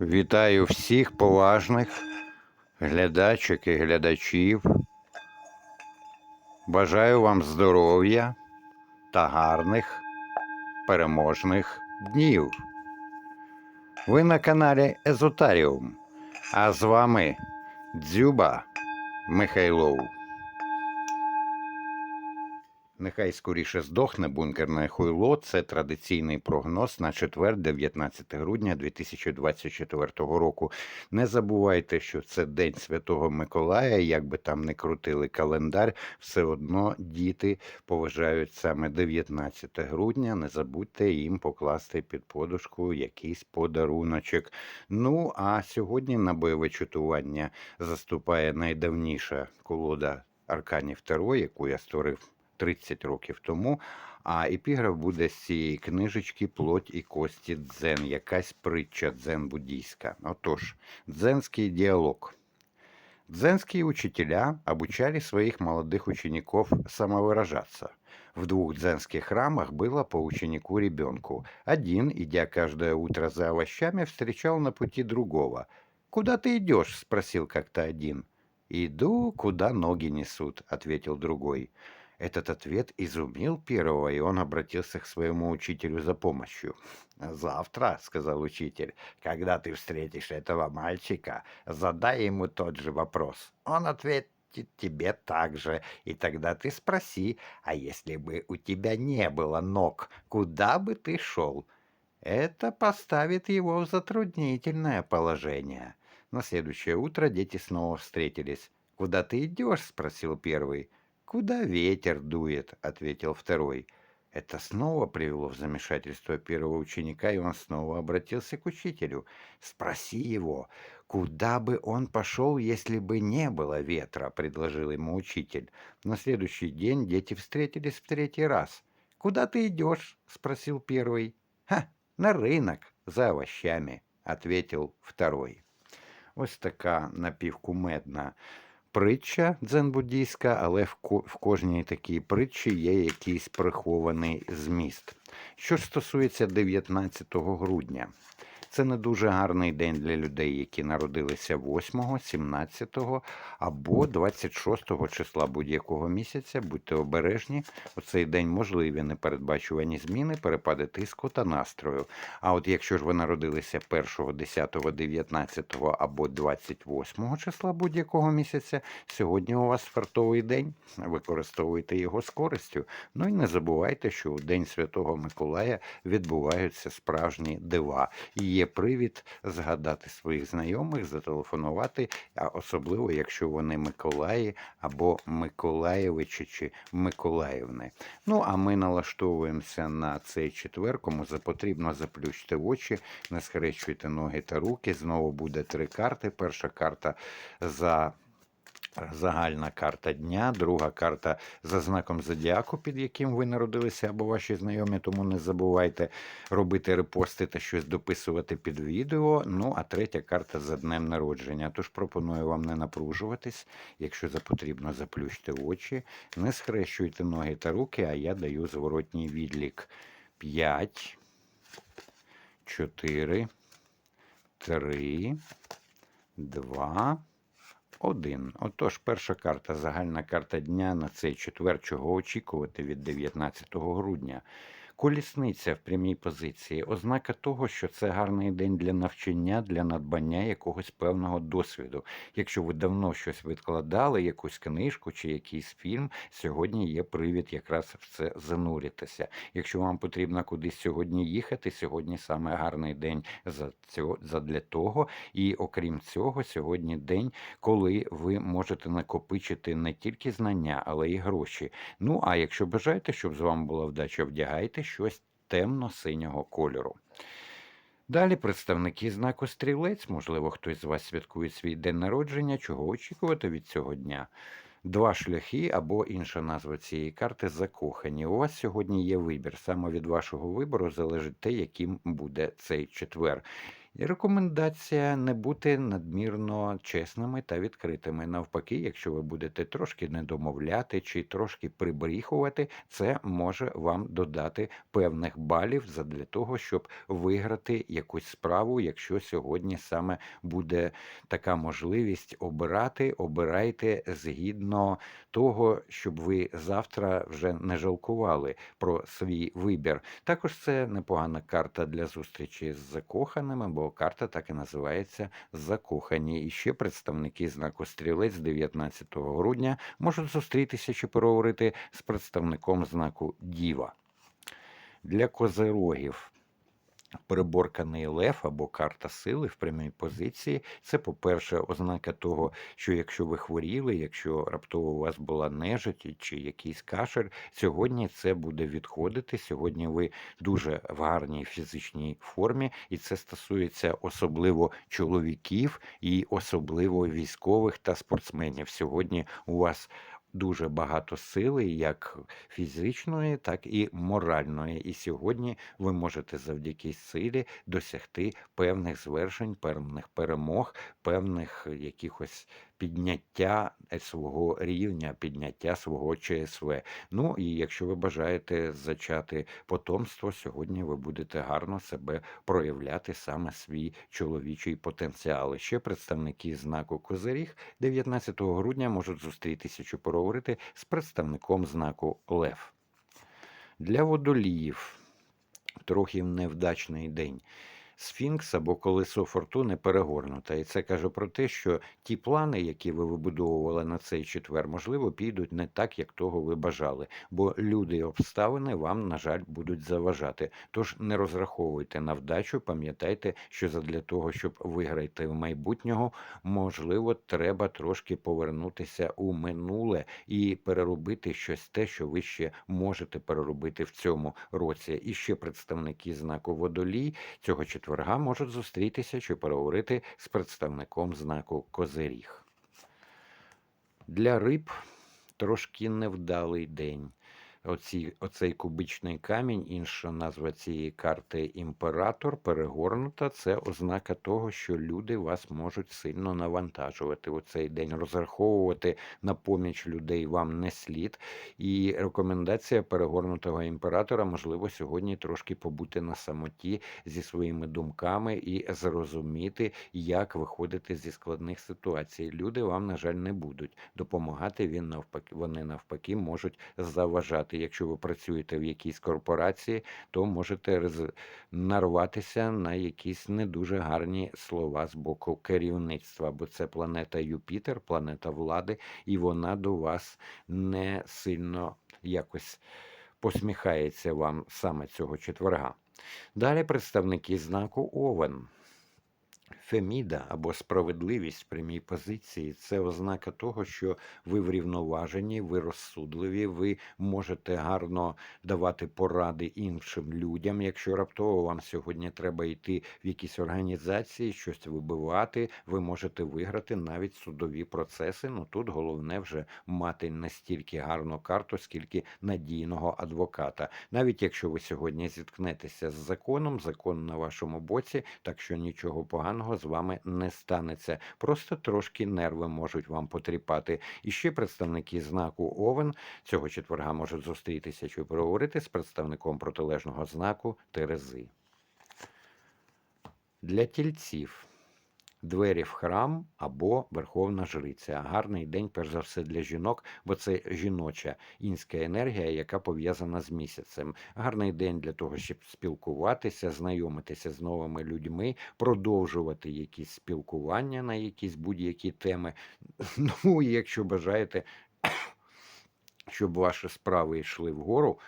Вітаю всіх поважних глядачок і глядачів. Бажаю вам здоров'я та гарних переможних днів. Ви на каналі Езотаріум, а з вами Дзюба Михайлов. Нехай скоріше здохне бункерне хуйло. Це традиційний прогноз на четвер, 19 грудня 2024 року. Не забувайте, що це День Святого Миколая. Як би там не крутили календар, все одно діти поважають саме 19 грудня. Не забудьте їм покласти під подушку якийсь подаруночок. Ну а сьогодні на бойове чутування заступає найдавніша колода Арканів Таро, яку я створив 30 років тому. А епіграф буде з цієї книжечки Плоть і кості дзен, якась притча дзен буддійська. Отож, дзенский диалог. Дзенские учителя обучали своих молодых учеников самовыражаться. В двух дзенских храмах было по ученику ребенку. Один, идя каждое утро за овощами, встречал на пути другого. «Куда ты идешь?» – спросил как-то один. «Иду, куда ноги несут», – ответил другой. Этот ответ изумил первого, и он обратился к своему учителю за помощью. «Завтра», — сказал учитель, — «когда ты встретишь этого мальчика, задай ему тот же вопрос. Он ответит тебе так же, и тогда ты спроси, а если бы у тебя не было ног, куда бы ты шел?» Это поставит его в затруднительное положение. На следующее утро дети снова встретились. «Куда ты идешь?» — спросил первый. «Куда ветер дует?» — ответил второй. Это снова привело в замешательство первого ученика, и он снова обратился к учителю. «Спроси его, куда бы он пошел, если бы не было ветра?» — предложил ему учитель. На следующий день дети встретились в третий раз. «Куда ты идешь?» — спросил первый. «Ха, на рынок, за овощами», — ответил второй. Ось така напівкумедна притча дзен-буддійська, але в, ко- в кожній такій притчі є якийсь прихований зміст. Що ж стосується 19 грудня, це не дуже гарний день для людей, які народилися 8, 17 або 26 числа будь-якого місяця. Будьте обережні. У цей день можливі непередбачувані зміни, перепади тиску та настрою. А от якщо ж ви народилися 1, 10, 19 або 28 числа будь-якого місяця, сьогодні у вас фартовий день. Використовуйте його з користю. Ну і не забувайте, що у День Святого Миколая відбуваються справжні дива. І є привід згадати своїх знайомих, зателефонувати, а особливо, якщо вони Миколаї або Миколаєвичі чи Миколаївни. Ну, а ми налаштовуємося на цей четвер, кому потрібно заплющити очі, не схрещуйте ноги та руки. Знову буде три карти. Перша карта за Загальна карта дня, друга карта за знаком зодіаку, під яким ви народилися, або ваші знайомі, тому не забувайте робити репости та щось дописувати під відео. Ну, а третя карта за днем народження. Тож пропоную вам не напружуватись. Якщо потрібно, заплющте очі, не схрещуйте ноги та руки, а я даю зворотній відлік. 5, 4, 3, 2, один. Отож, перша карта, загальна карта дня на цей четвер, чого очікувати від 19 грудня. Колісниця в прямій позиції. Ознака того, що це гарний день для навчання, для надбання якогось певного досвіду. Якщо ви давно щось відкладали, якусь книжку чи якийсь фільм, сьогодні є привід якраз в це зануритися. Якщо вам потрібно кудись сьогодні їхати, сьогодні саме гарний день за цього задля того. І окрім цього, сьогодні день, коли ви можете накопичити не тільки знання, але й гроші. Ну а якщо бажаєте, щоб з вами була вдача, вдягайте щось темно-синього кольору. Далі представники знаку стрілець, можливо, хтось з вас святкує свій день народження, чого очікувати від цього дня. Два шляхи або інша назва цієї карти закохані. У вас сьогодні є вибір. Саме від вашого вибору залежить те, яким буде цей четвер. І рекомендація не бути надмірно чесними та відкритими. Навпаки, якщо ви будете трошки недомовляти чи трошки прибріхувати, це може вам додати певних балів задля того, щоб виграти якусь справу, якщо сьогодні саме буде така можливість обирати, обирайте згідно того, щоб ви завтра вже не жалкували про свій вибір. Також це непогана карта для зустрічі з закоханими, бо карта так і називається Закохані. І ще представники знаку стрілець 19 грудня можуть зустрітися чи переговорити з представником знаку Діва. Для козирогів Переборканий лев або карта сили в прямій позиції. Це, по-перше, ознака того, що якщо ви хворіли, якщо раптово у вас була нежить чи якийсь кашель, сьогодні це буде відходити. Сьогодні ви дуже в гарній фізичній формі, і це стосується особливо чоловіків і особливо військових та спортсменів. Сьогодні у вас дуже багато сили, як фізичної, так і моральної. І сьогодні ви можете завдяки силі досягти певних звершень, певних перемог, певних якихось підняття е, свого рівня, підняття свого ЧСВ. Ну і якщо ви бажаєте зачати потомство, сьогодні ви будете гарно себе проявляти саме свій чоловічий потенціал. Ще представники знаку Козиріг 19 грудня можуть зустрітися чи поговорити з представником знаку Лев. Для водоліїв трохи невдачний день. Сфінкс або колесо фортуни перегорнута. І це каже про те, що ті плани, які ви вибудовували на цей четвер, можливо, підуть не так, як того ви бажали. Бо люди і обставини вам, на жаль, будуть заважати. Тож не розраховуйте на вдачу, пам'ятайте, що задля того, щоб виграти в майбутнього, можливо, треба трошки повернутися у минуле і переробити щось те, що ви ще можете переробити в цьому році. І ще представники знаку водолій цього четверга можуть зустрітися чи переговорити з представником знаку Козиріг. Для риб трошки невдалий день. Оці, оцей кубичний камінь, інша назва цієї карти імператор перегорнута. Це ознака того, що люди вас можуть сильно навантажувати у цей день. Розраховувати на поміч людей вам не слід. І рекомендація перегорнутого імператора можливо сьогодні трошки побути на самоті зі своїми думками і зрозуміти, як виходити зі складних ситуацій. Люди вам, на жаль, не будуть допомагати. Він навпаки, вони навпаки можуть заважати. Якщо ви працюєте в якійсь корпорації, то можете рез- нарватися на якісь не дуже гарні слова з боку керівництва, бо це планета Юпітер, планета влади, і вона до вас не сильно якось посміхається вам саме цього четверга. Далі представники знаку Овен. Феміда або справедливість в прямій позиції це ознака того, що ви врівноважені, ви розсудливі, ви можете гарно давати поради іншим людям. Якщо раптово вам сьогодні треба йти в якісь організації, щось вибивати, ви можете виграти навіть судові процеси. Ну тут головне вже мати не стільки гарну карту, скільки надійного адвоката. Навіть якщо ви сьогодні зіткнетеся з законом, закон на вашому боці, так що нічого поганого з вами не станеться. Просто трошки нерви можуть вам потріпати. І ще представники знаку Овен цього четверга можуть зустрітися чи проговорити з представником протилежного знаку Терези. Для тільців. Двері в храм або Верховна Жриця. Гарний день, перш за все, для жінок, бо це жіноча інська енергія, яка пов'язана з місяцем. Гарний день для того, щоб спілкуватися, знайомитися з новими людьми, продовжувати якісь спілкування на якісь будь-які теми. Ну, і якщо бажаєте, щоб ваші справи йшли вгору,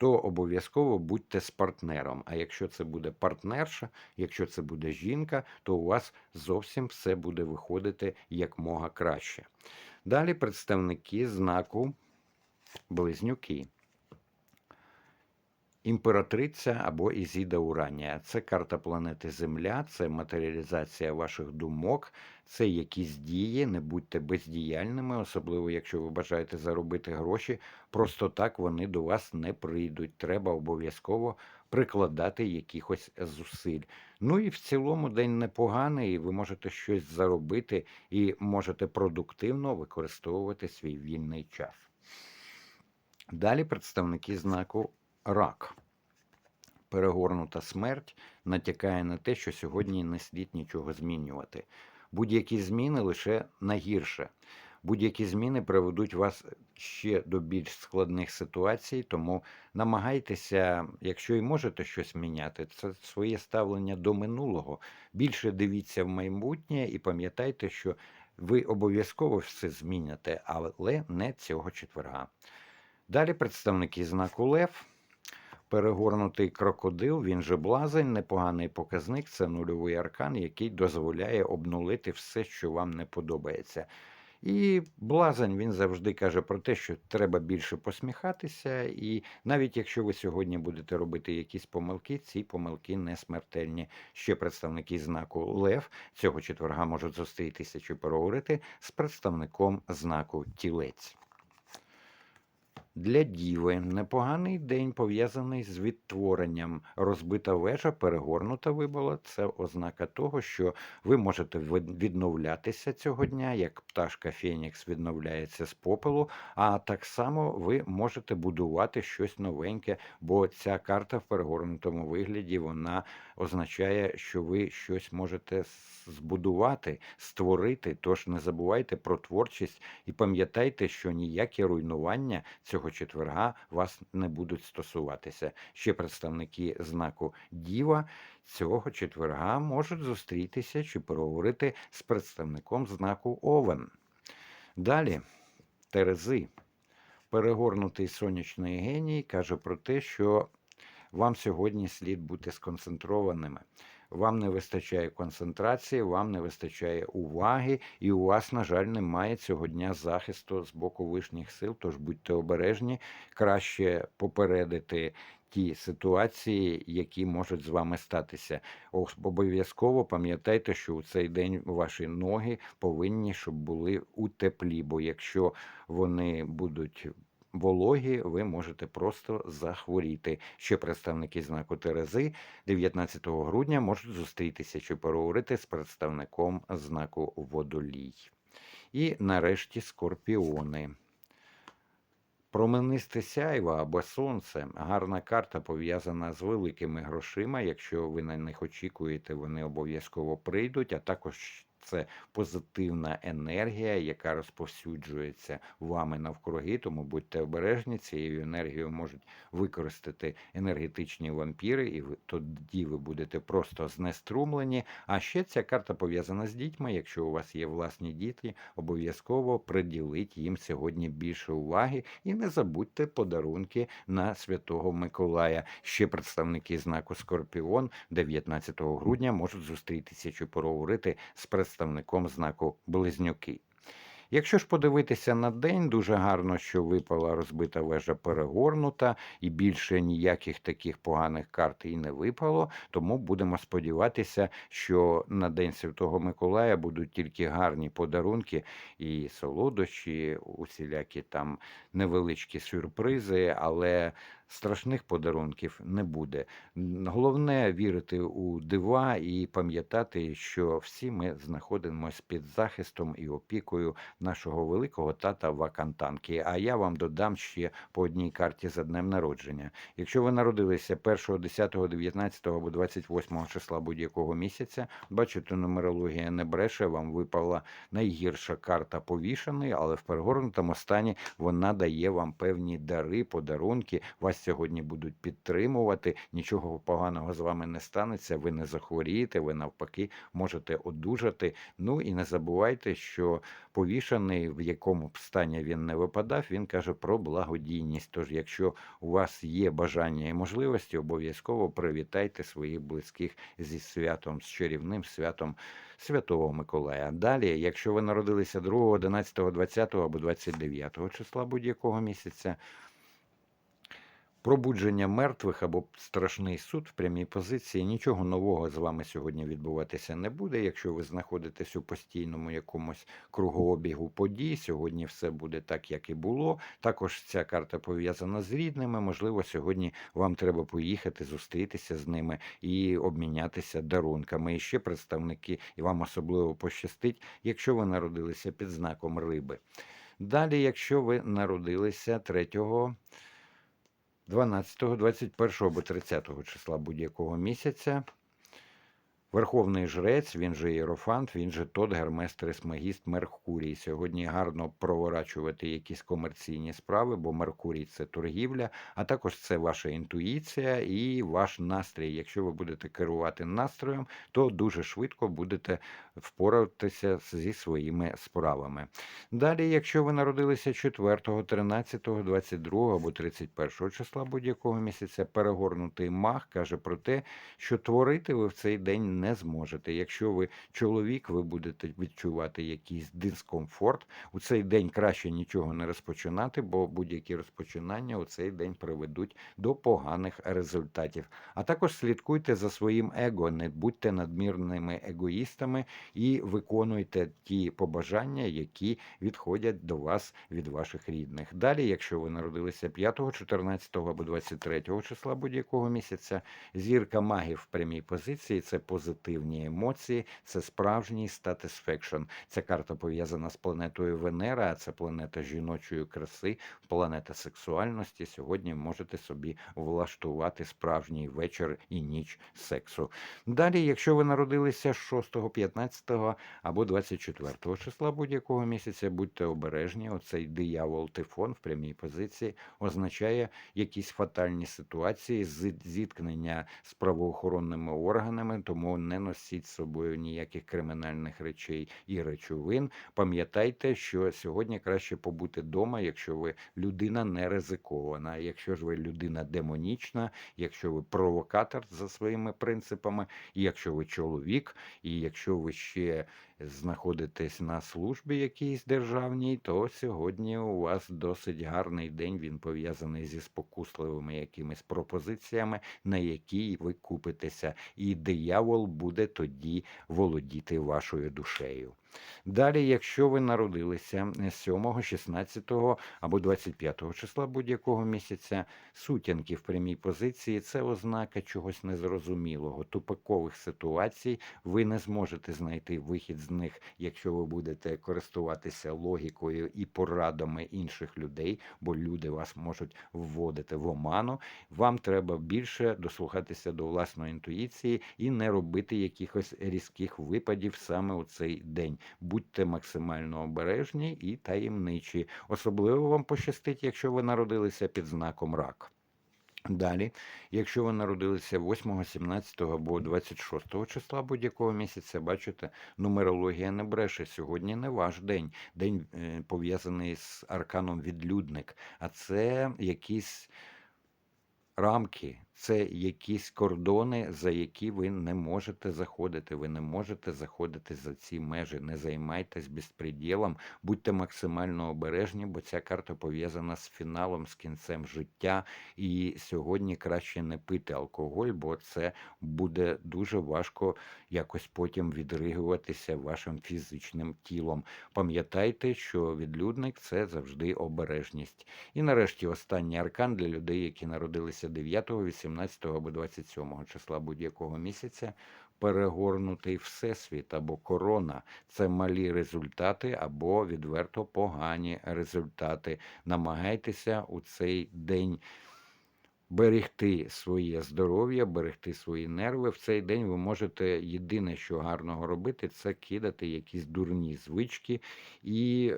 то обов'язково будьте з партнером. А якщо це буде партнерша, якщо це буде жінка, то у вас зовсім все буде виходити якмога краще. Далі представники знаку Близнюки. Імператриця або Ізіда Уранія. Це карта планети Земля, це матеріалізація ваших думок, це якісь дії. Не будьте бездіяльними, особливо якщо ви бажаєте заробити гроші. Просто так вони до вас не прийдуть. Треба обов'язково прикладати якихось зусиль. Ну і в цілому день непоганий, ви можете щось заробити і можете продуктивно використовувати свій вільний час. Далі представники знаку рак. Перегорнута смерть натякає на те, що сьогодні не слід нічого змінювати. Будь-які зміни лише на гірше. Будь-які зміни приведуть вас ще до більш складних ситуацій, тому намагайтеся, якщо і можете щось міняти, це своє ставлення до минулого. Більше дивіться в майбутнє і пам'ятайте, що ви обов'язково все зміняте, але не цього четверга. Далі представники знаку Лев. Перегорнутий крокодил, він же блазень, непоганий показник, це нульовий аркан, який дозволяє обнулити все, що вам не подобається. І блазень він завжди каже про те, що треба більше посміхатися, і навіть якщо ви сьогодні будете робити якісь помилки, ці помилки не смертельні. Ще представники знаку Лев цього четверга можуть зустрітися чи переговорити з представником знаку Тілець. Для діви непоганий день пов'язаний з відтворенням. Розбита вежа, перегорнута вибула. Це ознака того, що ви можете відновлятися цього дня, як пташка Фенікс відновляється з попелу. А так само ви можете будувати щось новеньке, бо ця карта в перегорнутому вигляді вона означає, що ви щось можете збудувати, створити. Тож не забувайте про творчість і пам'ятайте, що ніякі руйнування цього четверга вас не будуть стосуватися. Ще представники знаку Діва цього четверга можуть зустрітися чи переговорити з представником знаку Овен. Далі Терези. Перегорнутий сонячний геній каже про те, що вам сьогодні слід бути сконцентрованими. Вам не вистачає концентрації, вам не вистачає уваги, і у вас, на жаль, немає цього дня захисту з боку вишніх сил. Тож будьте обережні, краще попередити. Ті ситуації, які можуть з вами статися, обов'язково пам'ятайте, що у цей день ваші ноги повинні щоб були у теплі. Бо якщо вони будуть вологі, ви можете просто захворіти. Ще представники знаку Терези 19 грудня можуть зустрітися чи переговорити з представником знаку Водолій. І нарешті скорпіони. Променисте сяйво або сонце гарна карта пов'язана з великими грошима. Якщо ви на них очікуєте, вони обов'язково прийдуть, а також це позитивна енергія, яка розповсюджується вами навкруги. Тому будьте обережні, цією енергією можуть використати енергетичні вампіри, і ви тоді ви будете просто знеструмлені. А ще ця карта пов'язана з дітьми. Якщо у вас є власні діти, обов'язково приділіть їм сьогодні більше уваги і не забудьте подарунки на Святого Миколая. Ще представники знаку Скорпіон 19 грудня можуть зустрітися чи поговорити з представниками представником знаку Близнюки. Якщо ж подивитися на день, дуже гарно, що випала розбита вежа перегорнута, і більше ніяких таких поганих карт і не випало. Тому будемо сподіватися, що на День Святого Миколая будуть тільки гарні подарунки і солодощі, усілякі там невеличкі сюрпризи, але страшних подарунків не буде. Головне вірити у дива і пам'ятати, що всі ми знаходимося під захистом і опікою нашого великого тата Вакантанки. А я вам додам ще по одній карті за днем народження. Якщо ви народилися 1, 10, 19 або 28 числа будь-якого місяця, бачите, нумерологія не бреше, вам випала найгірша карта повішений, але в перегорнутому стані вона дає вам певні дари, подарунки. Вас сьогодні будуть підтримувати. Нічого поганого з вами не станеться. Ви не захворієте, ви навпаки можете одужати. Ну і не забувайте, що повішаний, в якому б стані він не випадав, він каже про благодійність. Тож, якщо у вас є бажання і можливості, обов'язково привітайте своїх близьких зі святом, з чарівним святом Святого Миколая. Далі, якщо ви народилися 2, 11, 20 або 29 числа будь-якого місяця. Пробудження мертвих або страшний суд в прямій позиції. Нічого нового з вами сьогодні відбуватися не буде. Якщо ви знаходитесь у постійному якомусь кругообігу подій, сьогодні все буде так, як і було. Також ця карта пов'язана з рідними. Можливо, сьогодні вам треба поїхати, зустрітися з ними і обмінятися дарунками. І ще представники, і вам особливо пощастить, якщо ви народилися під знаком риби. Далі, якщо ви народилися 3 12, 21 або 30 числа будь-якого місяця. Верховний жрець, він же Єрофант, він же Тот Гермес Трисмагіст Меркурій. Сьогодні гарно проворачувати якісь комерційні справи, бо Меркурій це торгівля, а також це ваша інтуїція і ваш настрій. Якщо ви будете керувати настроєм, то дуже швидко будете впоратися зі своїми справами. Далі, якщо ви народилися 4, 13, 22 або 31 числа будь-якого місяця, перегорнутий маг каже про те, що творити ви в цей день не зможете. Якщо ви чоловік, ви будете відчувати якийсь дискомфорт. У цей день краще нічого не розпочинати, бо будь-які розпочинання у цей день приведуть до поганих результатів. А також слідкуйте за своїм его, не будьте надмірними егоїстами і виконуйте ті побажання, які відходять до вас від ваших рідних. Далі, якщо ви народилися 5, 14 або 23 числа будь-якого місяця, зірка магів в прямій позиції це позитивні емоції, це справжній satisfaction. Ця карта пов'язана з планетою Венера, а це планета жіночої краси, планета сексуальності. Сьогодні можете собі влаштувати справжній вечір і ніч сексу. Далі, якщо ви народилися 6, 15 або 24 числа будь-якого місяця, будьте обережні. Оцей диявол тифон в прямій позиції означає якісь фатальні ситуації, зіткнення з правоохоронними органами, тому не носіть з собою ніяких кримінальних речей і речовин. Пам'ятайте, що сьогодні краще побути вдома, якщо ви людина не ризикована. Якщо ж ви людина демонічна, якщо ви провокатор за своїми принципами, і якщо ви чоловік, і якщо ви ще знаходитесь на службі якійсь державній, то сьогодні у вас досить гарний день. Він пов'язаний зі спокусливими якимись пропозиціями, на які ви купитеся, і диявол буде тоді володіти вашою душею. Далі, якщо ви народилися 7, 16 або 25 числа будь-якого місяця, сутінки в прямій позиції це ознака чогось незрозумілого, тупикових ситуацій. Ви не зможете знайти вихід з них, якщо ви будете користуватися логікою і порадами інших людей, бо люди вас можуть вводити в оману. Вам треба більше дослухатися до власної інтуїції і не робити якихось різких випадів саме у цей день. Будьте максимально обережні і таємничі. Особливо вам пощастить, якщо ви народилися під знаком рак. Далі, якщо ви народилися 8, 17 або 26 числа будь-якого місяця, бачите, нумерологія не бреше. Сьогодні не ваш день. День е, пов'язаний з арканом відлюдник, а це якісь рамки, це якісь кордони, за які ви не можете заходити. Ви не можете заходити за ці межі. Не займайтесь безпреділом, будьте максимально обережні, бо ця карта пов'язана з фіналом, з кінцем життя. І сьогодні краще не пити алкоголь, бо це буде дуже важко якось потім відригуватися вашим фізичним тілом. Пам'ятайте, що відлюдник це завжди обережність. І нарешті останній аркан для людей, які народилися 9, 18 або 27 числа будь-якого місяця. Перегорнутий всесвіт або корона це малі результати або відверто погані результати. Намагайтеся у цей день берегти своє здоров'я, берегти свої нерви. В цей день ви можете єдине, що гарного робити, це кидати якісь дурні звички і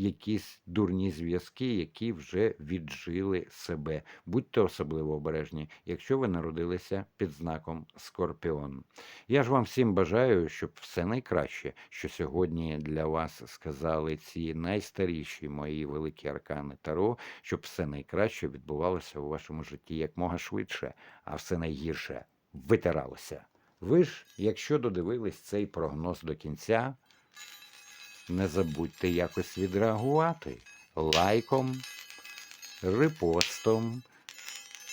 якісь дурні зв'язки, які вже віджили себе. Будьте особливо обережні, якщо ви народилися під знаком Скорпіон. Я ж вам всім бажаю, щоб все найкраще, що сьогодні для вас сказали ці найстаріші мої великі аркани Таро, щоб все найкраще відбувалося у вашому житті якмога швидше, а все найгірше витиралося. Ви ж, якщо додивились цей прогноз до кінця, не забудьте якось відреагувати лайком, репостом,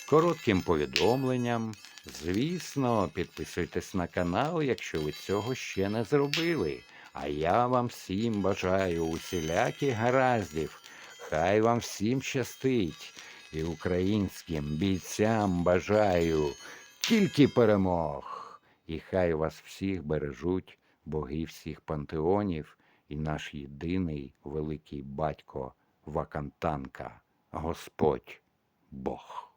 коротким повідомленням. Звісно, підписуйтесь на канал, якщо ви цього ще не зробили. А я вам всім бажаю усіляких гараздів. Хай вам всім щастить. І українським бійцям бажаю тільки перемог. І хай вас всіх бережуть боги всіх пантеонів і наш єдиний великий батько Вакантанка, Господь Бог.